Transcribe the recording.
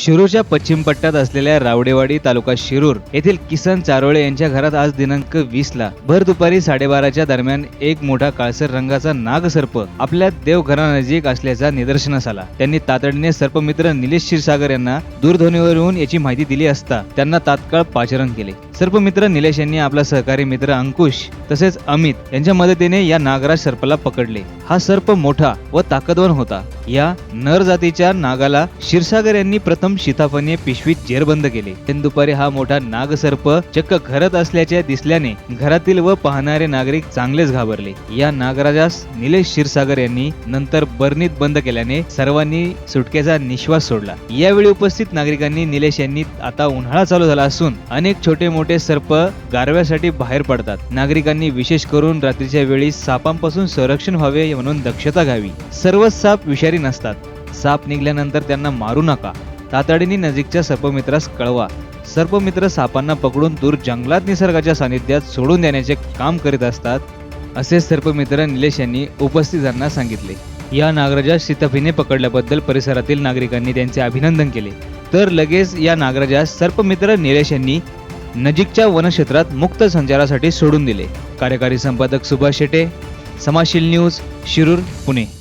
शिरूरच्या पश्चिम पट्ट्यात असलेल्या रावडेवाडी तालुका शिरूर येथील किसन चारोळे यांच्या घरात आज दिनांक वीस ला भर दुपारी साडेबाराच्या दरम्यान एक मोठा काळसर रंगाचा नागसर्प आपल्या देवघरानजीक असल्याचा निदर्शनास आला. त्यांनी तातडीने सर्पमित्र निलेश क्षीरसागर यांना दूरध्वनीवरून याची माहिती दिली असता त्यांना तात्काळ पाचारण केले. सर्पमित्र निलेश यांनी आपला सहकारी मित्र अंकुश तसेच अमित यांच्या मदतीने या नागराज सर्पाला पकडले. हा सर्प मोठा व ताकदवान होता. या नर जातीच्या नागाला क्षीरसागर यांनी प्रथम शिताफाने पिशवीत जेरबंद केले. दुपारी हा मोठा नागसर्प चक्क घरत असल्याचे दिसल्याने घरातील व पाहणारे नागरिक चांगलेच घाबरले. या नागराजास निलेश क्षीरसागर यांनी नंतर बर्नीत बंद केल्याने सर्वांनी सुटकेचा निश्वास सोडला. यावेळी उपस्थित नागरिकांनी निलेश यांनी आता उन्हाळा चालू झाला असून अनेक छोटे मोठे सर्प गारव्यासाठी बाहेर पडतात. नागरिकांनी विशेष करून रात्रीच्या वेळी सापांपासून संरक्षण व्हावे म्हणून दक्षता घ्यावी. सर्व साप विषारी नसतात. साप निघाल्यानंतर त्यांना मारू नका. तातडीने नजीकच्या सर्पमित्रास कळवा. सर्पमित्र सापांना पकडून दूर जंगलात निसर्गाच्या सानिध्यात सोडून देण्याचे काम करीत असतात असे सर्पमित्र निलेश यांनी उपस्थितांना सांगितले. या नागराजास सीताफीने पकडल्याबद्दल परिसरातील नागरिकांनी त्यांचे अभिनंदन केले. तर लगेच या नागराजास सर्पमित्र निलेश यांनी नजीकच्या वनक्षेत्रात मुक्त संचारासाठी सोडून दिले. कार्यकारी संपादक सुभाष शेटे समाशील न्यूज शिरूर पुणे.